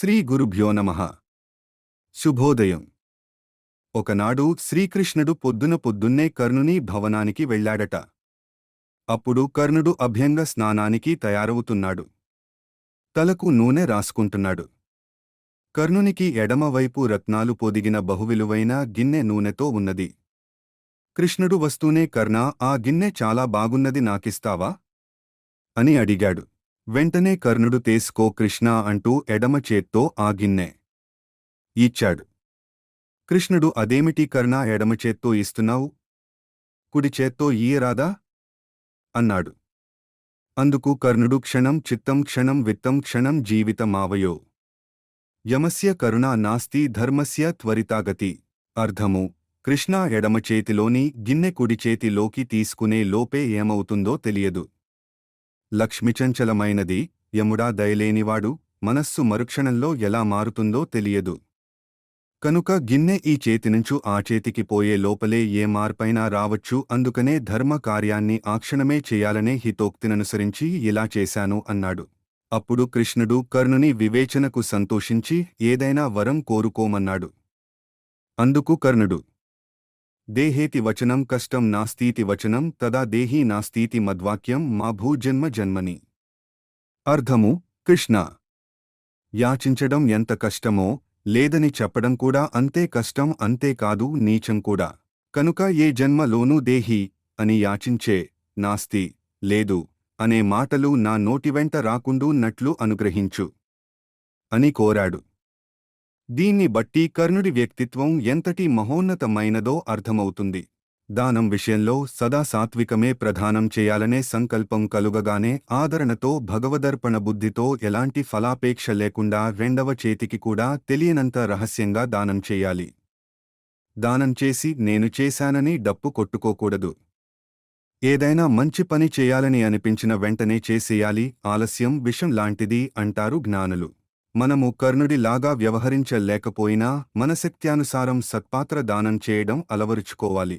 శ్రీ గురుభ్యో నమ. శుభోదయం. ఒకనాడు శ్రీకృష్ణుడు పొద్దున పొద్దున్నే కర్ణుని భవనానికి వెళ్ళాడట. అప్పుడు కర్ణుడు అభ్యంగ స్నానానికి తయారవుతున్నాడు. తలకు నూనె రాసుకుంటున్నాడు. కర్ణునికి ఎడమవైపు రత్నాలు పొదిగిన బహువిలువైన గిన్నె నూనెతో ఉన్నది. కృష్ణుడు వస్తూనే కర్ణ ఆ గిన్నె చాలా బాగున్నది నాకిస్తావా? అని అడిగాడు. వెంటనే కర్ణుడు తీసుకో కృష్ణ అంటూ ఎడమ చేత్తో ఆ గిన్నె ఇచ్చాడు. కృష్ణుడు అదేమిటి కర్ణ ఎడమ చేత్తో ఇస్తున్నావు? కుడి చేత్తో ఈయరాదా అన్నాడు. అందుకు కర్ణుడు క్షణం చిత్తం క్షణం విత్తం క్షణం జీవితమావయో. యమస్య కరుణా నాస్తి ధర్మస్య త్వరితాగతి. అర్థము కృష్ణ ఎడమ చేతిలోని గిన్నె కుడి చేతిలోకి తీసుకునే లోపే ఏమవుతుందో తెలియదు. లక్ష్మిచంచలమైనది యముడా దయలేనివాడు మనస్సు మరుక్షణంలో ఎలా మారుతుందో తెలియదు. కనుక గిన్నె ఈ చేతినుంచు ఆ చేతికి పోయే లోపలే ఏ మార్పైనా రావచ్చు అందుకనే ధర్మ కార్యాన్ని ఆక్షణమే చేయాలనే హితోక్తిననుసరించి ఇలా చేశాను అన్నాడు. అప్పుడు కృష్ణుడు కర్ణుని వివేచనకు సంతోషించి ఏదైనా వరం కోరుకోమన్నాడు. అందుకు కర్ణుడు దేహేతి వచనం కష్టం నాస్తీతి వచనం తదా దేహీ నాస్తీతి మద్వాక్యం మా భూజన్మ జన్మని. అర్థము కృష్ణ. యాచించడం ఎంత కష్టమో లేదని చెప్పడం కూడా అంతే కష్టం అంతేకాదు నీచం కూడా. కనుక ఏ జన్మలోనూ దేహి అని యాచించే నాస్తి లేదు అనే మాటలు నా నోటివెంట నట్లు అనుగ్రహించు. అని కోరాడు. దీన్ని బట్టి కర్ణుడి వ్యక్తిత్వం ఎంతటి మహోన్నతమైనదో అర్థమవుతుంది. దానం విషయంలో సదా సాత్వికమే ప్రధానం చేయాలనే సంకల్పం కలుగగానే ఆదరణతో భగవదర్పణ బుద్ధితో ఎలాంటి ఫలాపేక్ష లేకుండా రెండవ చేతికి కూడా తెలియనంత రహస్యంగా దానం చేయాలి. దానం చేసి నేను చేశానని డప్పు కొట్టుకోకూడదు. ఏదైనా మంచి పని చేయాలని అనిపించిన వెంటనే చేసేయాలి ఆలస్యం విషం లాంటిది అంటారు జ్ఞానులు. మనము కర్ణుడిలాగా వ్యవహరించలేకపోయినా మనశక్త్యానుసారం సత్పాత్ర దానం చేయడం అలవరుచుకోవాలి.